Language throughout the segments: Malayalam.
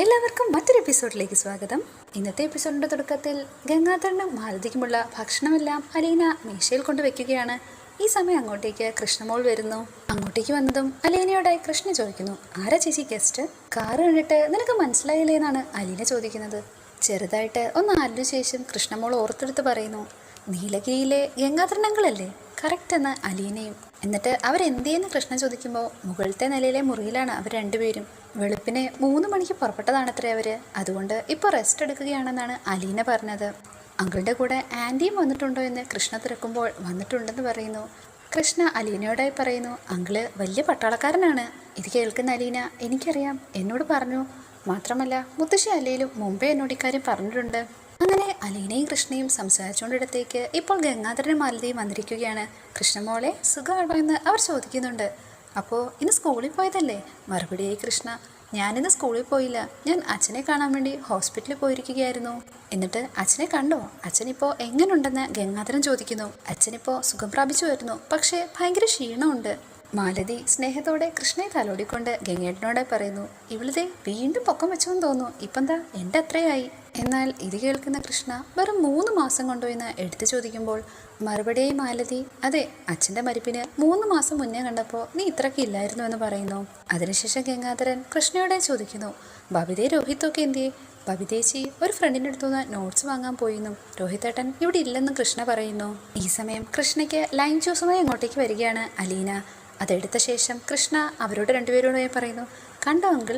എല്ലാവർക്കും മറ്റൊരു എപ്പിസോഡിലേക്ക് സ്വാഗതം. ഇന്നത്തെ എപ്പിസോഡിന്റെ തുടക്കത്തിൽ ഗംഗാധരനും മാലതിക്കുമുള്ള ഭക്ഷണമെല്ലാം അലീന മേശയിൽ കൊണ്ടുവയ്ക്കുകയാണ്. ഈ സമയം അങ്ങോട്ടേക്ക് കൃഷ്ണമോൾ വരുന്നു. അങ്ങോട്ടേക്ക് വന്നതും അലീനയോട് കൃഷ്ണ ചോദിക്കുന്നു ആരാ ചേച്ചി ഗസ്റ്റ് കാറ് കണ്ടിട്ട് നിനക്ക് മനസ്സിലായില്ലേ എന്നാണ് അലീന ചോദിക്കുന്നത്. ചെറുതായിട്ട് ഒന്ന് ആലോചിച്ച ശേഷം കൃഷ്ണമോൾ ഓർത്തെടുത്ത് പറയുന്നു നീലഗിരിയിലെ ഗംഗാധരനങ്ങളല്ലേ കറക്റ്റ് എന്ന് അലീനയും. എന്നിട്ട് അവരെന്തേന്ന് കൃഷ്ണൻ ചോദിക്കുമ്പോൾ മുകളിലത്തെ നിലയിലെ മുറിയിലാണ് അവർ രണ്ടുപേരും. വെളുപ്പിന് മൂന്ന് മണിക്ക് പുറപ്പെട്ടതാണത്രേ അവർ അതുകൊണ്ട് ഇപ്പോൾ റെസ്റ്റ് എടുക്കുകയാണെന്നാണ് അലീന പറഞ്ഞത്. അങ്കിളുടെ കൂടെ ആന്റിയും വന്നിട്ടുണ്ടോ എന്ന് കൃഷ്ണ തിരക്കുമ്പോൾ വന്നിട്ടുണ്ടെന്ന് പറയുന്നു. കൃഷ്ണ അലീനയോടായി പറയുന്നു അങ്കിൾ വലിയ പട്ടാളക്കാരനാണ്. ഇത് കേൾക്കുന്ന അലീന എനിക്കറിയാം. എന്നോട് പറഞ്ഞു. മാത്രമല്ല മുത്തശ്ശി അല്ലയിലും മുമ്പേ എന്നോട് ഇക്കാര്യം പറഞ്ഞിട്ടുണ്ട്. അങ്ങനെ അലീനയും കൃഷ്ണയും സംസാരിച്ചുകൊണ്ടിടത്തേക്ക് ഇപ്പോൾ ഗംഗാധരനും മാലതിയും വന്നിരിക്കുകയാണ്. കൃഷ്ണമോളെ സുഖമാണോ? എന്ന് അവർ ചോദിക്കുന്നുണ്ട്. അപ്പോൾ ഇന്ന് സ്കൂളിൽ പോയതല്ലേ? മറുപടിയായി കൃഷ്ണ. ഞാനിന്ന് സ്കൂളിൽ പോയില്ല. ഞാൻ അച്ഛനെ കാണാൻ വേണ്ടി ഹോസ്പിറ്റലിൽ പോയിരിക്കുകയായിരുന്നു. എന്നിട്ട് അച്ഛനെ കണ്ടോ? അച്ഛനിപ്പോൾ എങ്ങനെയുണ്ടെന്ന് ഗംഗാധരൻ ചോദിക്കുന്നു. അച്ഛനിപ്പോൾ സുഖം പ്രാപിച്ചു വരുന്നു. പക്ഷേ ഭയങ്കര ക്ഷീണമുണ്ട്. മാലതി സ്നേഹത്തോടെ കൃഷ്ണയെ തലോടിക്കൊണ്ട് ഗംഗേട്ടനോടെ പറയുന്നു ഇവളിതേ വീണ്ടും പൊക്കം വെച്ചോന്ന് തോന്നുന്നു. ഇപ്പം എന്താ എന്റെ അത്രയായി. എന്നാൽ ഇത് കേൾക്കുന്ന കൃഷ്ണ വെറും മൂന്ന് മാസം കൊണ്ടോ എന്ന് എടുത്തു ചോദിക്കുമ്പോൾ മറുപടിയായി മാലതി അതെ അച്ഛന്റെ മരിപ്പിന് മൂന്ന് മാസം മുന്നേ കണ്ടപ്പോൾ നീ ഇത്രയ്ക്ക് ഇല്ലായിരുന്നു എന്ന് പറയുന്നു. അതിനുശേഷം ഗംഗാധരൻ കൃഷ്ണയോടെ ചോദിക്കുന്നു ബബിതേ രോഹിത്തൊക്കെ എന്തിയെ? ബബിതേച്ചി ഒരു ഫ്രണ്ടിന്റെ അടുത്തുനിന്ന് നോട്ട്സ് വാങ്ങാൻ പോയിരുന്നു രോഹിത്തേട്ടൻ ഇവിടെ ഇല്ലെന്ന് കൃഷ്ണ പറയുന്നു. ഈ സമയം കൃഷ്ണയ്ക്ക് ലൈൻ ജ്യൂസുമായി അങ്ങോട്ടേക്ക് വരികയാണ് അലീന. അതെടുത്ത ശേഷം കൃഷ്ണ അവരോട് രണ്ടുപേരോടായി പറയുന്നു കണ്ടോ അങ്കിൾ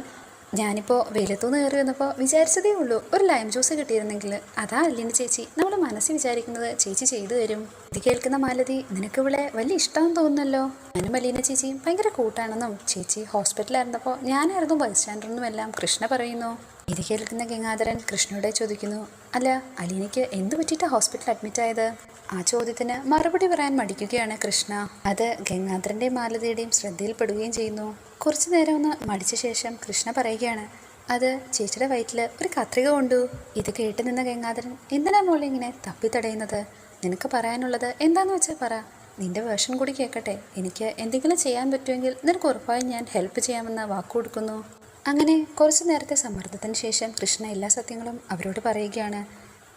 ഞാനിപ്പോൾ വെയിലത്തുനിന്ന് കയറി വന്നപ്പോൾ വിചാരിച്ചതേ ഉള്ളൂ ഒരു ലൈം ജ്യൂസ് കിട്ടിയിരുന്നെങ്കിൽ. അതാ അല്ലിന് ചേച്ചി നമ്മൾ മനസ്സിൽ വിചാരിക്കുന്നത് ചേച്ചി ചെയ്തു തരും. ഇത് കേൾക്കുന്ന മാലതി നിനക്ക് ഇവിടെ വലിയ ഇഷ്ടമെന്ന് തോന്നുന്നല്ലോ? ഞാനും അലീന ചേച്ചിയും ഭയങ്കര കൂട്ടാണെന്നും ചേച്ചി ഹോസ്പിറ്റലായിരുന്നപ്പോൾ ഞാനായിരുന്നു ബൈസ്റ്റാൻഡറെന്നും എല്ലാം കൃഷ്ണ പറയുന്നു. ഇത് കേൾക്കുന്ന ഗംഗാധരൻ കൃഷ്ണയോടെ ചോദിക്കുന്നു അല്ല അലീനയ്ക്ക് എന്ത് പറ്റിയിട്ടാ ഹോസ്പിറ്റലിൽ അഡ്മിറ്റ് ആയത്? ആ ചോദ്യത്തിന് മറുപടി പറയാൻ മടിക്കുകയാണ് കൃഷ്ണ. അത് ഗംഗാധരന്റെയും മാലതിയുടെയും ശ്രദ്ധയിൽപ്പെടുകയും ചെയ്യുന്നു. കുറച്ചു നേരം ഒന്ന് മടിച്ച ശേഷം കൃഷ്ണ പറയുകയാണ് അത് ചേച്ചിയുടെ വയറ്റിൽ ഒരു കത്രിക കൊണ്ടു. ഇത് കേട്ട് നിന്ന ഗംഗാധരൻ എന്തിനാ മോളെ ഇങ്ങനെ തപ്പിത്തടയുന്നത്? നിനക്ക് പറയാനുള്ളത് എന്താന്ന് വെച്ചാൽ പറ. നിന്റെ വേർഷൻ കൂടി കേൾക്കട്ടെ എനിക്ക് എന്തെങ്കിലും ചെയ്യാൻ പറ്റുമെങ്കിൽ നിനക്ക് ഉറപ്പായും ഞാൻ ഹെൽപ്പ് ചെയ്യാമെന്ന് വാക്കു കൊടുക്കുന്നു. അങ്ങനെ കുറച്ചു നേരത്തെ സമ്മർദ്ദത്തിന് ശേഷം കൃഷ്ണ എല്ലാ സത്യങ്ങളും അവരോട് പറയുകയാണ്.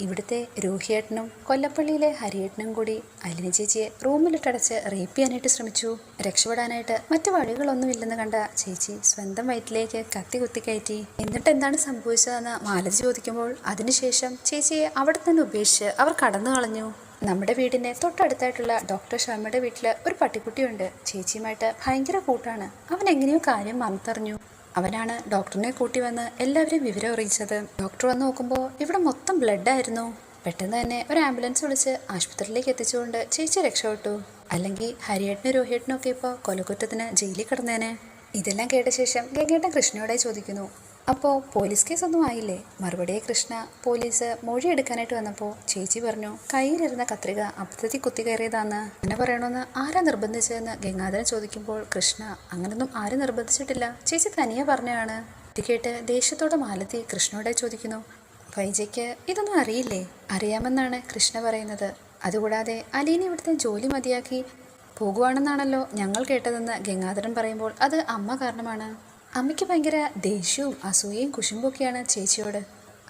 ഇവിടുത്തെ രോഹിയേട്ടനും കൊല്ലപ്പള്ളിയിലെ ഹരിയേട്ടനും കൂടി അലിന ചേച്ചിയെ റൂമിലിട്ടടച്ച് റേപ്പ് ചെയ്യാനായിട്ട് ശ്രമിച്ചു. രക്ഷപ്പെടാനായിട്ട് മറ്റു വഴികളൊന്നുമില്ലെന്ന് കണ്ട ചേച്ചി സ്വന്തം വയറ്റിലേക്ക് കത്തി കുത്തി കയറ്റി. എന്നിട്ട് എന്താണ് സംഭവിച്ചതെന്ന് മാലതി ചോദിക്കുമ്പോൾ അതിനുശേഷം ചേച്ചിയെ അവിടെ തന്നെ ഉപേക്ഷിച്ച് അവർ കടന്നു കളഞ്ഞു. നമ്മുടെ വീടിന്റെ തൊട്ടടുത്തായിട്ടുള്ള ഡോക്ടർ ശർമ്മയുടെ വീട്ടിൽ ഒരു പട്ടിക്കുട്ടിയുണ്ട്. ചേച്ചിയുമായിട്ട് ഭയങ്കര കൂട്ടാണ്. അവൻ എങ്ങനെയോ കാര്യം മറന്നറിഞ്ഞു. അവനാണ് ഡോക്ടറിനെ കൂട്ടി വന്ന് എല്ലാവരെയും വിവരം അറിയിച്ചത്. ഡോക്ടർ വന്ന് നോക്കുമ്പോൾ ഇവിടെ മൊത്തം ബ്ലഡ് ആയിരുന്നു. പെട്ടെന്ന് തന്നെ ഒരു ആംബുലൻസ് വിളിച്ച് ആശുപത്രിയിലേക്ക് എത്തിച്ചുകൊണ്ട് ചേച്ചി രക്ഷപ്പെട്ടു. അല്ലെങ്കിൽ ഹരിയേട്ടനും രോഹിയേട്ടനും ഒക്കെ ഇപ്പോൾ കൊലക്കുറ്റത്തിന് ജയിലിൽ കിടന്നേനെ. ഇതെല്ലാം കേട്ട ശേഷം ഗംഗേട്ടൻ കൃഷ്ണയോടെ ചോദിക്കുന്നു അപ്പോൾ പോലീസ് കേസൊന്നും ആയില്ലേ? മറുപടിയെ കൃഷ്ണ പോലീസ് മൊഴി എടുക്കാനായിട്ട് വന്നപ്പോൾ ചേച്ചി പറഞ്ഞു കയ്യിലിരുന്ന കത്രിക അബദ്ധത്തിൽ കുത്തി കയറിയതാന്ന്. എന്നെ പറയണമെന്ന് ആരാ നിർബന്ധിച്ചതെന്ന് ഗംഗാധരൻ ചോദിക്കുമ്പോൾ കൃഷ്ണ അങ്ങനൊന്നും ആരും നിർബന്ധിച്ചിട്ടില്ല. ചേച്ചി തനിയെ പറഞ്ഞാണ് ഇത് കേട്ട് ദേഷ്യത്തോടെ മാലത്തി കൃഷ്ണയോടെ ചോദിക്കുന്നു വൈജയ്ക്ക് ഇതൊന്നും അറിയില്ലേ? അറിയാമെന്നാണ് കൃഷ്ണ പറയുന്നത്. അതുകൂടാതെ അലീന ഇവിടുത്തെ ജോലി മതിയാക്കി പോകുവാണെന്നാണല്ലോ ഞങ്ങൾ കേട്ടതെന്ന് ഗംഗാധരൻ പറയുമ്പോൾ അത് അമ്മ കാരണമാണ്. അമ്മയ്ക്ക് ഭയങ്കര ദേഷ്യവും അസൂയയും കുശുമ്പൊക്കെയാണ് ചേച്ചിയോട്.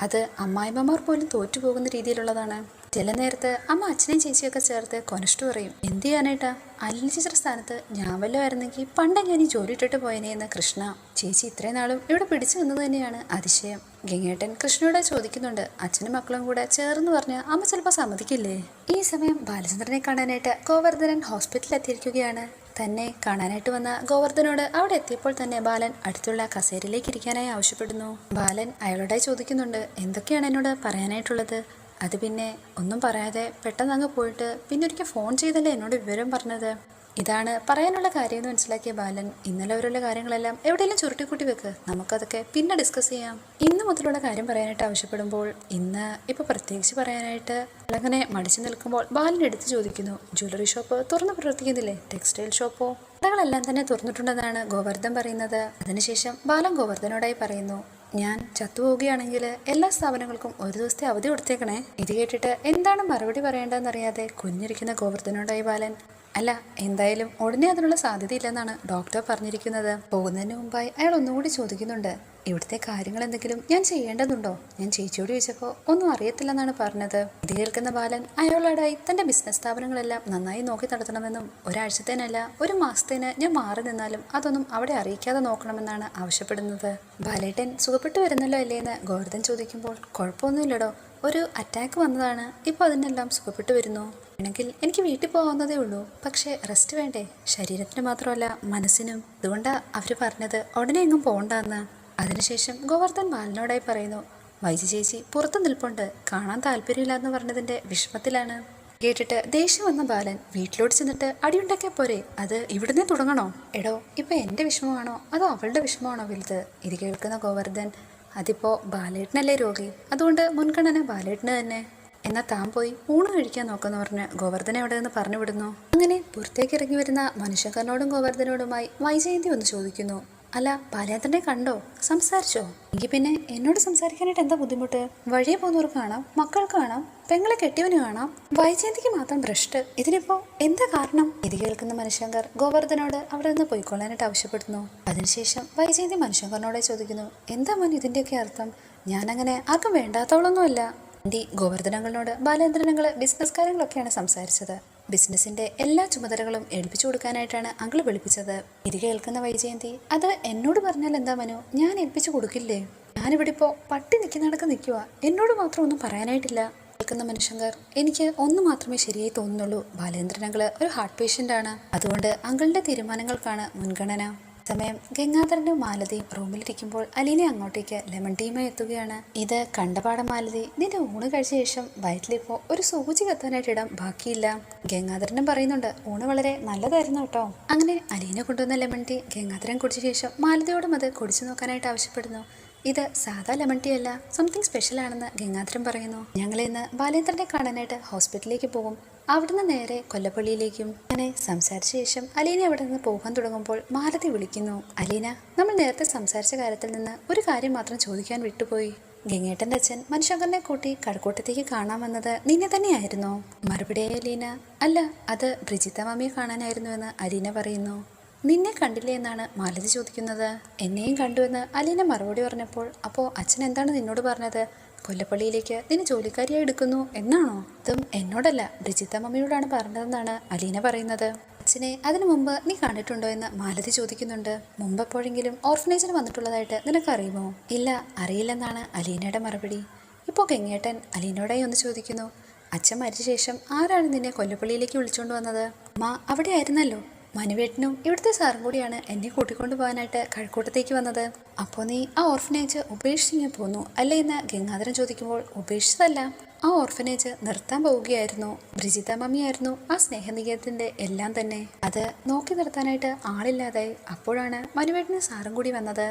അത് അമ്മായിമ്മമാർ പോലും തോറ്റുപോകുന്ന രീതിയിലുള്ളതാണ്. ചില നേരത്ത് അമ്മ അച്ഛനെയും ചേച്ചിയൊക്കെ ചേർത്ത് കൊനഷ്ടു പറയും എന്ത് ചെയ്യാനായിട്ടാ? അലിന് ചേച്ചിയുടെ സ്ഥാനത്ത് ഞാൻ വല്ലതും ആയിരുന്നെങ്കിൽ പണ്ട് ഞാൻ ഈ ജോലി ഇട്ടിട്ട് പോയനെ എന്ന് കൃഷ്ണ. ചേച്ചി ഇത്രയും നാളും ഇവിടെ പിടിച്ചു നിന്നത് തന്നെയാണ് അതിശയം. ഗംഗേട്ടൻ കൃഷ്ണയോട് ചോദിക്കുന്നുണ്ട് അച്ഛനും മക്കളും കൂടെ ചേർന്ന് പറഞ്ഞ് അമ്മ ചിലപ്പോൾ സമ്മതിക്കില്ലേ? ഈ സമയം ബാലചന്ദ്രനെ കാണാനായിട്ട് ഗോവർദ്ധനൻ ഹോസ്പിറ്റലിൽ എത്തിയിരിക്കുകയാണ് തന്നെ കാണാനായിട്ട് വന്ന ഗോവർദ്ധനോട് അവിടെ എത്തിയപ്പോൾ തന്നെ ബാലൻ അടുത്തുള്ള കസേരയിലേക്ക് ഇരിക്കാനായി ആവശ്യപ്പെടുന്നു. ബാലൻ അയാളോടായി ചോദിക്കുന്നുണ്ട് എന്തൊക്കെയാണ് എന്നോട് പറയാനായിട്ടുള്ളത്? അത് പിന്നെ ഒന്നും പറയാതെ പെട്ടെന്ന് അങ്ങ് പോയിട്ട് പിന്നെ ഒരിക്കൽ ഫോൺ ചെയ്തല്ലേ എന്നോട് വിവരം പറഞ്ഞത്? ഇതാണ് പറയാനുള്ള കാര്യം എന്ന് മനസ്സിലാക്കിയ ബാലൻ. ഇന്നലെ അവരുള്ള കാര്യങ്ങളെല്ലാം എവിടെയെങ്കിലും ചുരുട്ടിക്കൂട്ടി വെക്ക്. നമുക്കതൊക്കെ പിന്നെ ഡിസ്കസ് ചെയ്യാം. ഇന്ന് മുതലുള്ള കാര്യം പറയാനായിട്ട് ആവശ്യപ്പെടുമ്പോൾ ഇന്ന് ഇപ്പോൾ പ്രത്യേകിച്ച് പറയാനായിട്ട് അങ്ങനെ മടിച്ചു നിൽക്കുമ്പോൾ ബാലൻ എടുത്ത് ചോദിക്കുന്നു ജ്വല്ലറി ഷോപ്പ് തുറന്ന് പ്രവർത്തിക്കുന്നില്ലേ? ടെക്സ്റ്റൈൽ ഷോപ്പോ കടകളെല്ലാം തന്നെ തുറന്നിട്ടുണ്ടെന്നാണ് ഗോവർദ്ധൻ പറയുന്നത്. അതിനുശേഷം ബാലൻ ഗോവർദ്ധനോടായി പറയുന്നു ഞാൻ ചത്തുപോവുകയാണെങ്കിൽ എല്ലാ സ്ഥാപനങ്ങൾക്കും ഒരു ദിവസത്തെ അവധി കൊടുത്തേക്കണേ. ഇത് കേട്ടിട്ട് എന്താണ് മറുപടി പറയേണ്ടതെന്നറിയാതെ കുഞ്ഞിരിക്കുന്ന ഗോവർദ്ധനോടായി ബാലൻ അല്ല എന്തായാലും ഉടനെ അതിനുള്ള സാധ്യതയില്ലെന്നാണ് ഡോക്ടർ പറഞ്ഞിരിക്കുന്നത്. പോകുന്നതിന് മുമ്പായി അയാൾ ഒന്നുകൂടി ചോദിക്കുന്നുണ്ട്. ഇവിടുത്തെ കാര്യങ്ങൾ എന്തെങ്കിലും ഞാൻ ചെയ്യേണ്ടതുണ്ടോ? ഞാൻ ചേച്ചിയോട് ചോദിച്ചപ്പോൾ ഒന്നും അറിയത്തില്ലെന്നാണ് പറഞ്ഞത്. ഇത് കേൾക്കുന്ന ബാലൻ അയാളോടായി തന്റെ ബിസിനസ് സ്ഥാപനങ്ങളെല്ലാം നന്നായി നോക്കി നടത്തണമെന്നും ഒരാഴ്ചത്തേനല്ല ഒരു മാസത്തേന് ഞാൻ മാറി നിന്നാലും അതൊന്നും അവിടെ അറിയിക്കാതെ നോക്കണമെന്നാണ് ആവശ്യപ്പെടുന്നത്. ബാലേട്ടൻ സുഖപ്പെട്ടു വരുന്നല്ലോ അല്ലേ എന്ന് ഗോവർദ്ധൻ ചോദിക്കുമ്പോൾ കുഴപ്പമൊന്നുമില്ലടോ. ഒരു അറ്റാക്ക് വന്നതാണ് ഇപ്പോൾ അതിനെല്ലാം സുഖപ്പെട്ടു വരുന്നു. വേണമെങ്കിൽ എനിക്ക് വീട്ടിൽ പോകുന്നതേ ഉള്ളൂ. പക്ഷേ റെസ്റ്റ് വേണ്ടേ? ശരീരത്തിന് മാത്രമല്ല മനസ്സിനും. അതുകൊണ്ടാണ് അവർ പറഞ്ഞത് ഉടനെ എങ്ങും പോകണ്ടെന്ന് അതിനുശേഷം ഗോവർദ്ധൻ ബാലനോടായി പറയുന്നു വൈജി ചേച്ചി പുറത്തു നിൽപ്പുണ്ട്. കാണാൻ താല്പര്യമില്ലാന്ന് പറഞ്ഞതിന്റെ വിഷമത്തിലാണ്. കേട്ടിട്ട് ദേഷ്യം വന്ന ബാലൻ വീട്ടിലോട്ട് ചെന്നിട്ട് അടിയുണ്ടാക്കിയ പോരെ? അത് ഇവിടുന്ന് തുടങ്ങണോ? എടോ ഇപ്പൊ എന്റെ വിഷമമാണോ? അതോ അവളുടെ വിഷമമാണോ വലുത്? ഇത് കേൾക്കുന്ന ഗോവർദ്ധൻ അതിപ്പോ ബാലേട്ടനല്ലേ രോഗി. അതുകൊണ്ട് മുൻഗണന ബാലേട്ടന് തന്നെ. എന്നാ താൻ പോയി ഊണ് കഴിക്കാൻ നോക്കാന്ന് പറഞ്ഞ് ഗോവർദ്ധനെ അവിടെ നിന്ന് പറഞ്ഞു വിടുന്നു. അങ്ങനെ പുറത്തേക്ക് ഇറങ്ങി വരുന്ന മനുഷ്യക്കാരനോടും ഗോവർദ്ധനോടുമായി വൈജയന്തി ഒന്ന് ചോദിക്കുന്നു. അല്ല ബാലേന്ദ്രനെ കണ്ടോ? സംസാരിച്ചോ? എങ്കിൽ പിന്നെ എന്നോട് സംസാരിക്കാനായിട്ട് എന്താ ബുദ്ധിമുട്ട്? വഴിയെ പോകുന്നവർക്ക് കാണാം മക്കൾക്ക് കാണാം പെങ്ങളെ കെട്ടിയവന് കാണാം. വൈജയന്തിക്ക് മാത്രം ഭ്രഷ്ട്. ഇതിനിപ്പോ എന്താ കാരണം? ഇത് കേൾക്കുന്ന മനുഷ്യങ്കർ ഗോവർദ്ധനോട് അവിടെ നിന്ന് പോയിക്കൊള്ളാനായിട്ട് ആവശ്യപ്പെടുന്നു. അതിനുശേഷം വൈജയന്തി മനുഷ്യങ്കറിനോടെ ചോദിക്കുന്നു എന്താ മോൻ ഇതിന്റെയൊക്കെ അർത്ഥം? ഞാനങ്ങനെ ആർക്കും വേണ്ടാത്തവളൊന്നുമല്ല. ആന്റി ഗോവർദ്ധനങ്ങളോട് ബാലേന്ദ്രനങ്ങൾ ബിസിനസ് കാര്യങ്ങളൊക്കെയാണ് സംസാരിച്ചത്. ബിസിനസിന്റെ എല്ലാ ചുമതലകളും ഏൽപ്പിച്ചു കൊടുക്കാനായിട്ടാണ് അങ്കിൾ വിളിപ്പിച്ചത്. ഇത് കേൾക്കുന്ന വൈജയന്തി അത് എന്നോട് പറഞ്ഞാൽ എന്താ മനു? ഞാൻ ഏൽപ്പിച്ചു കൊടുക്കില്ലേ? ഞാനിവിടെ ഇപ്പോ പട്ടി നിൽക്കുന്നിടക്ക് നിൽക്കുക എന്നോട് മാത്രം ഒന്നും പറയാനായിട്ടില്ല. കേൾക്കുന്ന മനുഷ്യങ്കർ എനിക്ക് ഒന്ന് മാത്രമേ ശരിയായി തോന്നുന്നുള്ളൂ. ബാലേന്ദ്രനങ്ങൾ ഒരു ഹാർട്ട് പേഷ്യന്റ് ആണ്. അതുകൊണ്ട് അങ്കിളിന്റെ തീരുമാനങ്ങൾക്കാണ് മുൻഗണന. സമയം ഗംഗാധരനും മാലതിയും റൂമിലിരിക്കുമ്പോൾ അലീന അങ്ങോട്ടേക്ക് ലെമൺ ടീമായി എത്തുകയാണ്. ഇത് കണ്ടപാടം മാലതി നിന്റെ ഊണ് കഴിച്ച ശേഷം വയറ്റിലിപ്പോ ഒരു സൂചി കത്താനായിട്ട് ഇടാൻ ബാക്കിയില്ല. ഗംഗാധരനും പറയുന്നുണ്ട് ഊണ് വളരെ നല്ലതായിരുന്നു കേട്ടോ. അങ്ങനെ അലീന കൊണ്ടുവന്ന ലെമൺ ടീ ഗംഗാധരൻ കുടിച്ച ശേഷം മാലതിയോടും അത് കുടിച്ചു നോക്കാനായിട്ട് ആവശ്യപ്പെടുന്നു. ഇത് സാധാ ലെമൺ ടീ അല്ല സംതിങ് സ്പെഷ്യൽ ആണെന്ന് ഗംഗാധരൻ പറയുന്നു. ഞങ്ങൾ ഇന്ന് ബാലേന്ദ്രനെ കാണാനായിട്ട് ഹോസ്പിറ്റലിലേക്ക് പോകും. അവിടുന്ന് നേരെ കൊല്ലപ്പള്ളിയിലേക്കും. അങ്ങനെ സംസാരിച്ച ശേഷം അലീന അവിടെ നിന്ന് പോകാൻ തുടങ്ങുമ്പോൾ മാലതി വിളിക്കുന്നു. അലീന നമ്മൾ നേരത്തെ സംസാരിച്ച കാര്യത്തിൽ നിന്ന് ഒരു കാര്യം മാത്രം ചോദിക്കാൻ വിട്ടുപോയി. ഗംഗേട്ടന്റെ അച്ഛൻ മനുഷ്യങ്കറിനെ കൂട്ടി കടക്കൂട്ടത്തേക്ക് കാണാൻ വന്നത് നിന്നെ തന്നെയായിരുന്നോ? മറുപടിയായി അലീന അല്ല അത് ബ്രിജിത്ത മാമിയെ കാണാനായിരുന്നു എന്ന് അലീന പറയുന്നു. നിന്നെ കണ്ടില്ലേ എന്നാണ് മാലതി ചോദിക്കുന്നത്. എന്നെയും കണ്ടുവെന്ന് അലീന മറുപടി പറഞ്ഞപ്പോൾ അപ്പോൾ അച്ഛൻ എന്താണ് നിന്നോട് പറഞ്ഞത്? കൊല്ലപ്പള്ളിയിലേക്ക് നിന്നെ ജോലിക്കാരിയായി എടുക്കുന്നു എന്നാണോ? ഇതും എന്നോടല്ല. ബ്രിജിത്ത മമ്മിയോടാണ് പറഞ്ഞതെന്നാണ് അലീന പറയുന്നത്. അച്ഛനെ അതിനു മുമ്പ് നീ കണ്ടിട്ടുണ്ടോ എന്ന് മാലതി ചോദിക്കുന്നുണ്ട്. മുമ്പ് എപ്പോഴെങ്കിലും ഓർഫനേജിൽ വന്നിട്ടുള്ളതായിട്ട് നിനക്കറിയുമോ? ഇല്ല അറിയില്ലെന്നാണ് അലീനയുടെ മറുപടി. ഇപ്പോൾ കെങ്ങേട്ടൻ അലീനോടായി ഒന്ന് ചോദിക്കുന്നു. അച്ഛൻ മരിച്ച ശേഷം ആരാണ് നിന്നെ കൊല്ലപ്പള്ളിയിലേക്ക് വിളിച്ചുകൊണ്ട് വന്നത്? അമ്മ അവിടെ ആയിരുന്നല്ലോ മനുവേട്ടനും ഇവിടുത്തെ സാറും കൂടിയാണ് എന്നെ കൂട്ടിക്കൊണ്ടു പോകാനായിട്ട് കഴക്കൂട്ടത്തേക്ക് വന്നത്. അപ്പോൾ നീ ആ ഓർഫനേജ് ഉപേക്ഷിച്ചിങ്ങനെ പോന്നു അല്ലേ എന്ന് ഗംഗാധരൻ ചോദിക്കുമ്പോൾ ഉപേക്ഷിച്ചതല്ല. ആ ഓർഫനേജ് നിർത്താൻ പോവുകയായിരുന്നു. ബ്രിജിത മമ്മിയായിരുന്നു ആ സ്നേഹനികേതത്തിന്റെ എല്ലാം തന്നെ. അത് നോക്കി നിർത്താനായിട്ട് ആളില്ലാതെ അപ്പോഴാണ് മനുവേട്ടനും സാറും കൂടി വന്നത്.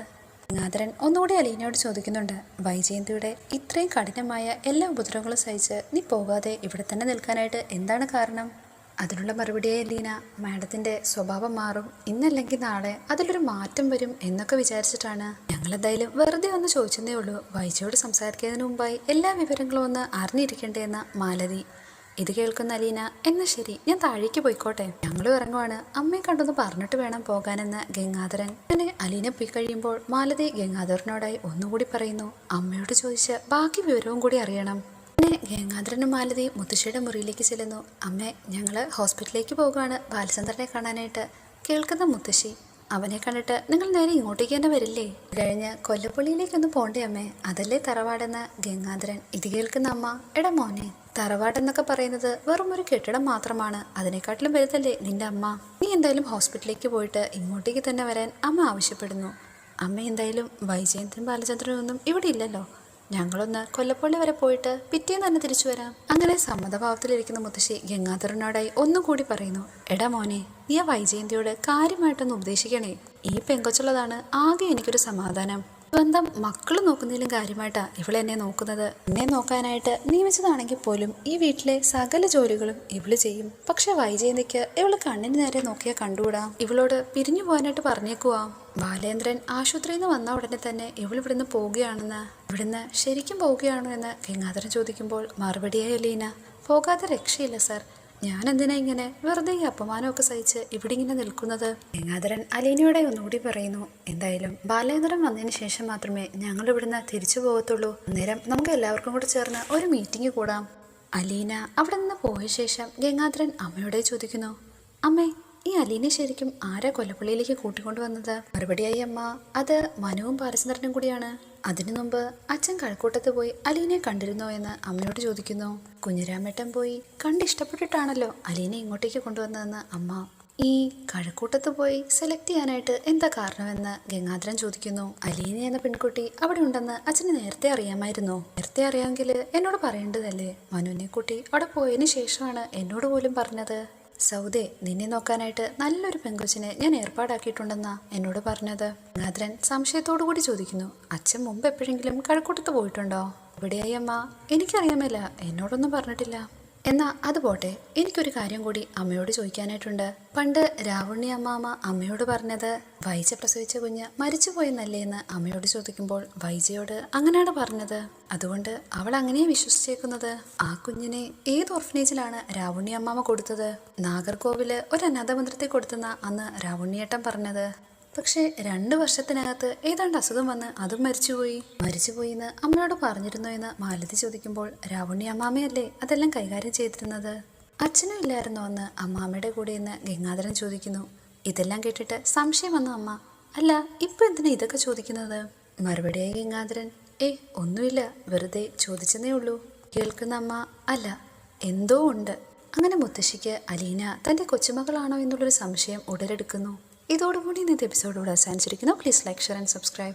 ഗംഗാധരൻ ഒന്നുകൂടി അലീനയോട് ചോദിക്കുന്നുണ്ട് വൈജയന്തിയുടെ ഇത്രയും കഠിനമായ എല്ലാ ഉപദ്രവങ്ങളും സഹിച്ച് നീ പോകാതെ ഇവിടെ തന്നെ നിൽക്കാനായിട്ട് എന്താണ് കാരണം? അതിനുള്ള മറുപടിയായി ലീന മാഡത്തിന്റെ സ്വഭാവം മാറും. ഇന്നല്ലെങ്കിൽ നാളെ അതിലൊരു മാറ്റം വരും എന്നൊക്കെ വിചാരിച്ചിട്ടാണ്. ഞങ്ങൾ എന്തായാലും വെറുതെ ഒന്ന് ചോദിച്ചതേ ഉള്ളൂ. വൈജയോട് സംസാരിക്കുന്നതിന് മുമ്പായി എല്ലാ വിവരങ്ങളും ഒന്ന് അറിഞ്ഞിരിക്കേണ്ടതെന്ന മാലതി. ഇത് കേൾക്കുന്ന അലീന എന്നാ ശരി ഞാൻ താഴേക്ക് പോയിക്കോട്ടെ. ഞങ്ങളും ഇറങ്ങുവാണ്. അമ്മയെ കണ്ടൊന്ന് പറഞ്ഞിട്ട് വേണം പോകാനെന്ന് ഗംഗാധരൻ. അങ്ങനെ അലീന പോയി കഴിയുമ്പോൾ മാലതി ഗംഗാധരനോടായി ഒന്നുകൂടി പറയുന്നു. അമ്മയോട് ചോദിച്ച് ബാക്കി വിവരവും കൂടി അറിയണം. പിന്നെ ഗംഗാധരനും മാലതി മുത്തശ്ശിയുടെ മുറിയിലേക്ക് ചെല്ലുന്നു. അമ്മേ ഞങ്ങൾ ഹോസ്പിറ്റലിലേക്ക് പോകുകയാണ് ബാലചന്ദ്രനെ കാണാനായിട്ട്. കേൾക്കുന്ന മുത്തശ്ശി അവനെ കണ്ടിട്ട് നിങ്ങൾ നേരെ ഇങ്ങോട്ടേക്ക് തന്നെ വരില്ലേ? കഴിഞ്ഞ് കൊല്ലപ്പള്ളിയിലേക്കൊന്ന് പോണ്ടേ അമ്മേ? അതല്ലേ തറവാടെന്ന് ഗംഗാധരൻ ഇത് കേൾക്കുന്ന അമ്മ. എട മോനെ തറവാടെന്നൊക്കെ പറയുന്നത് വെറും ഒരു കെട്ടിടം മാത്രമാണ്. അതിനെക്കാട്ടിലും വലുതല്ലേ നിന്റെ അമ്മ? നീ എന്തായാലും ഹോസ്പിറ്റലിലേക്ക് പോയിട്ട് ഇങ്ങോട്ടേക്ക് തന്നെ വരാൻ അമ്മ ആവശ്യപ്പെടുന്നു. അമ്മ എന്തായാലും വൈജയന്തിനും ബാലചന്ദ്രനും ഒന്നും ഇവിടെ ഇല്ലല്ലോ. ഞങ്ങളൊന്ന് കൊല്ലപ്പള്ളി വരെ പോയിട്ട് പിറ്റേന്ന് തന്നെ തിരിച്ചു വരാം. അങ്ങനെ സമ്മതഭാവത്തിലിരിക്കുന്ന മുത്തശ്ശി ഗംഗാധരനോടായി ഒന്നുകൂടി പറയുന്നു എടാ മോനെ നീ ആ വൈജയന്തിയോട് കാര്യമായിട്ടൊന്ന് ഉപദേശിക്കണേ. ഈ പെങ്കൊച്ചുള്ളതാണ് ആകെ എനിക്കൊരു സമാധാനം. സ്വന്തം മക്കൾ നോക്കുന്നതിലും കാര്യമായിട്ടാ ഇവളെ എന്നെ നോക്കുന്നത്. എന്നെ നോക്കാനായിട്ട് നിയമിച്ചതാണെങ്കിൽ പോലും ഈ വീട്ടിലെ സകല ജോലികളും ഇവൾ ചെയ്യും. പക്ഷെ വൈജയന്തിക്ക് ഇവൾ കണ്ണിന് നേരെ നോക്കിയാൽ കണ്ടുകൂടാ? ഇവളോട് പിരിഞ്ഞു പോകാനായിട്ട് പറഞ്ഞേക്കുവാ? ബാലേന്ദ്രൻ ആശുപത്രിയിൽ നിന്ന് വന്ന ഉടനെ തന്നെ ഇവൾ ഇവിടുന്ന് പോവുകയാണെന്ന് ഇവിടുന്ന് ശരിക്കും പോവുകയാണോ എന്ന് ഗംഗാധരൻ ചോദിക്കുമ്പോൾ മറുപടിയായി ലീന പോകാതെ രക്ഷയില്ല സർ. ഞാൻ എന്തിനാ ഇങ്ങനെ വെറുതെ ഈ അപമാനമൊക്കെ സഹിച്ച് ഇവിടെ ഇങ്ങനെ നിൽക്കുന്നത്? ഗംഗാധരൻ അലീനയോടെ ഒന്നുകൂടി പറയുന്നു എന്തായാലും ബാലേന്ദ്രൻ വന്നതിന് ശേഷം മാത്രമേ ഞങ്ങൾ ഇവിടുന്ന് തിരിച്ചു പോകത്തുള്ളൂ. അന്നേരം നമുക്ക് എല്ലാവർക്കും കൂടെ ചേർന്ന് ഒരു മീറ്റിംഗ് കൂടാം. അലീന അവിടെ നിന്ന് പോയ ശേഷം ഗംഗാധരൻ അമ്മയോടെ ചോദിക്കുന്നു അമ്മേ ഈ അലീനെ ശരിക്കും ആരാ കൊല്ലപ്പള്ളിയിലേക്ക് കൂട്ടിക്കൊണ്ടുവന്നത് മറുപടിയായി അമ്മ അത് മനുവും പാരസുന്ദരനും കൂടിയാണ്. അതിനു മുമ്പ് അച്ഛൻ കഴക്കൂട്ടത്ത് പോയി അലീനെ കണ്ടിരുന്നോ എന്ന് അമ്മയോട് ചോദിക്കുന്നു. കുഞ്ഞിരാമേട്ടൻ പോയി കണ്ടിഷ്ടപ്പെട്ടിട്ടാണല്ലോ അലീനെ ഇങ്ങോട്ടേക്ക് കൊണ്ടുവന്നതെന്ന് അമ്മ. ഈ കഴക്കൂട്ടത്ത് പോയി സെലക്ട് ചെയ്യാനായിട്ട് എന്താ കാരണമെന്ന് ഗംഗാധരൻ ചോദിക്കുന്നു. അലീന എന്ന പെൺകുട്ടി അവിടെ ഉണ്ടെന്ന് അച്ഛന് നേരത്തെ അറിയാമായിരുന്നു. നേരത്തെ അറിയാമെങ്കിൽ എന്നോട് പറയേണ്ടതല്ലേ? മനുവിനെ കുട്ടി അവിടെ പോയതിന് ശേഷമാണ് എന്നോട് പോലും പറഞ്ഞത്. സൗദേ നിന്നെ നോക്കാനായിട്ട് നല്ലൊരു പെങ്കൊച്ചിനെ ഞാൻ ഏർപ്പാടാക്കിയിട്ടുണ്ടെന്നാ എന്നോട് പറഞ്ഞത്. ഗംഗാധരൻ സംശയത്തോടു കൂടി ചോദിക്കുന്നു അച്ഛൻ മുമ്പ് എപ്പോഴെങ്കിലും കഴക്കൂട്ടത്ത് പോയിട്ടുണ്ടോ? ഇവിടെയായി അമ്മ. എനിക്കറിയാമല്ല എന്നോടൊന്നും പറഞ്ഞിട്ടില്ല. എന്നാ അത് പോട്ടെ. എനിക്കൊരു കാര്യം കൂടി അമ്മയോട് ചോദിക്കാനായിട്ടുണ്ട്. പണ്ട് രാവണി അമ്മാമ്മ അമ്മയോട് പറഞ്ഞത് വൈജ പ്രസവിച്ച കുഞ്ഞ് മരിച്ചുപോയെന്നല്ലേ എന്ന് അമ്മയോട് ചോദിക്കുമ്പോൾ വൈജയോട് അങ്ങനെയാണ് പറഞ്ഞത്. അതുകൊണ്ട് അവൾ അങ്ങനെയാണ് വിശ്വസിച്ചേക്കുന്നത്. ആ കുഞ്ഞിനെ ഏത് ഓർഫനേജിലാണ് രാവണി അമ്മാമ്മ കൊടുത്തത്? നാഗർകോവിൽ ഒരു അനാഥമന്ത്രത്തെ കൊടുത്തെന്ന അന്ന് രാവണിയേട്ടം പറഞ്ഞത്. പക്ഷേ രണ്ട് വർഷത്തിനകത്ത് ഏതാണ്ട് അസുഖം വന്ന് അതും മരിച്ചുപോയി. മരിച്ചുപോയി എന്ന് അമ്മയോട് പറഞ്ഞിരുന്നു എന്ന് മാലതി ചോദിക്കുമ്പോൾ രാവണി അമ്മാമയല്ലേ അതെല്ലാം കൈകാര്യം ചെയ്തിരുന്നത്? അച്ഛനും ഇല്ലായിരുന്നോ എന്ന് അമ്മാമ്മയുടെ കൂടെ എന്ന് ഗംഗാധരൻ ചോദിക്കുന്നു. ഇതെല്ലാം കേട്ടിട്ട് സംശയം വന്നു അമ്മ. അല്ല ഇപ്പൊ എന്തിനാ ഇതൊക്കെ ചോദിക്കുന്നത്? മറുപടിയായി ഗംഗാധരൻ ഏ ഒന്നുമില്ല വെറുതെ ചോദിച്ചെന്നേ ഉള്ളൂ. കേൾക്കുന്ന അമ്മ അല്ല എന്തോ ഉണ്ട്. അങ്ങനെ മുത്തശ്ശിക്ക് അലീന തന്റെ കൊച്ചുമകളാണോ എന്നുള്ളൊരു സംശയം ഉടലെടുക്കുന്നു. ഇതോടുകൂടി ഇന്നത്തെ എപ്പിസോഡ് ഇവിടെ അവസാനിച്ചിരിക്കുന്നു. Please like share and subscribe